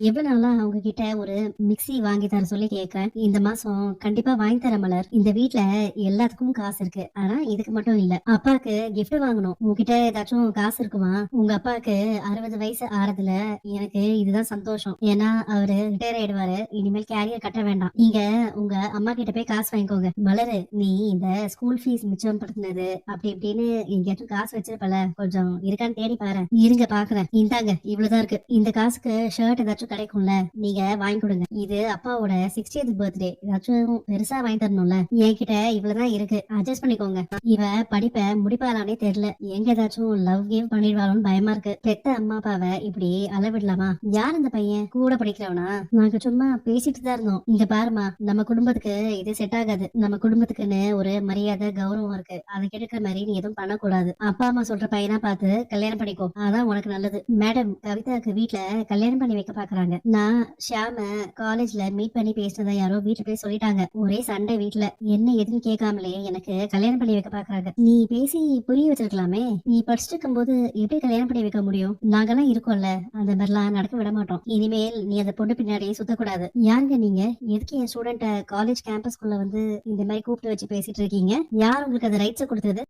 எவ்வளவு நாளா அவங்க கிட்ட ஒரு மிக்ஸி வாங்கி தர சொல்லி கேட்க இந்த மாசம் கண்டிப்பா வாங்கி தர மலர். இந்த வீட்டுல எல்லாத்துக்கும் காசு இருக்கு. ஆனா இதுக்கு மட்டும் இல்ல. அப்பாக்கு கிஃப்ட் வாங்கணும். உங்ககிட்ட ஏதாச்சும் காசு இருக்குமா? உங்க அப்பாக்கு அறுபது வயசு ஆறதுல எனக்கு இதுதான் சந்தோஷம். ஏன்னா அவரு ரிட்டையர் ஆயிடுவாரு. இனிமேல் கேரியர் கட்ட வேண்டாம். நீங்க உங்க அம்மா கிட்ட போய் காசு வாங்கிக்கோங்க. மலரு நீ இந்த ஸ்கூல் ஃபீஸ் மிச்சம் படுத்தினது அப்படி இப்படின்னு எங்கேயாச்சும் காசு வச்சிருப்பல. கொஞ்சம் இருக்கான்னு தேடி பாரு இருங்க பாக்குறேன். இந்தாங்க இவ்வளவுதான் இருக்கு. இந்த காசுக்கு ஷர்ட் ஏதாச்சும் கிடைக்கும்ல. நீங்க வாங்கி கொடுங்க. இது அப்பாவோட சிக்ஸ்டியத் பர்த்டே ஏதாச்சும் பெருசா வாங்கி தரணும்ல. என்கிட்ட இவ்வளவுதான் இருக்கு. அட்ஜஸ்ட் பண்ணிக்கோங்க. இவ படிப்ப முடிப்பாளானே தெரியல. எங்க ஏதாச்சும் லவ் கேம் பண்ணிடுவாளோன்னு பயமா இருக்கு. பெத்த அம்மா அப்பாவை இப்படி அளவிடலாமா? யார் இந்த பையன்? கூட படிக்கிறவனா? நாங்க சும்மா பேசிட்டு தான் இருந்தோம். இங்க பாருமா நம்ம குடும்பத்துக்கு இது செட் ஆகாது. நம்ம குடும்பத்துக்குன்னு ஒரு மரியாதை கௌரவம் இருக்கு. அதை கெடுக்கிற மாதிரி நீ எதுவும் பண்ணக்கூடாது. அப்பா அம்மா சொல்ற பையனா பார்த்து கல்யாணம் பண்ணிக்கோ. அதான் உனக்கு நல்லது. மேடம் கவிதாக்கு வீட்டுல கல்யாணம் பண்ணி வைக்க பாக்குறாங்க. நான் ஷியாம காலேஜ்ல மீட் பண்ணி பேசினதா யாரோ வீட்டுல போய் சொல்லிட்டாங்க. ஒரே சண்டை வீட்ல என்ன எதுன்னு கேட்காமலே எனக்கு கல்யாணம் பண்ணி வைக்க பாக்குறாங்க நீ பேசி புரிய வச்சிருக்கலாமே. நீ படிச்சுட்டு இருக்கும்போது எப்படி கல்யாணம் பண்ணி வைக்க முடியும்? நாங்கெல்லாம் இருக்கோம்ல. அந்த மாதிரிலாம் நடக்க விட மாட்டோம். இனிமேல் நீ அந்த பொண்ணு பின்னாடியே சுத்தக்கூடாது. யாருங்க நீங்க? எதுக்கு என் ஸ்டூடெண்ட்ட காலேஜ் கேம்பஸ்குள்ள வந்து இந்த மாதிரி கூப்பிட்டு வச்சு பேசிட்டு இருக்கீங்க? யார் உங்களுக்கு அந்த ரைட்ஸை கொடுத்தது?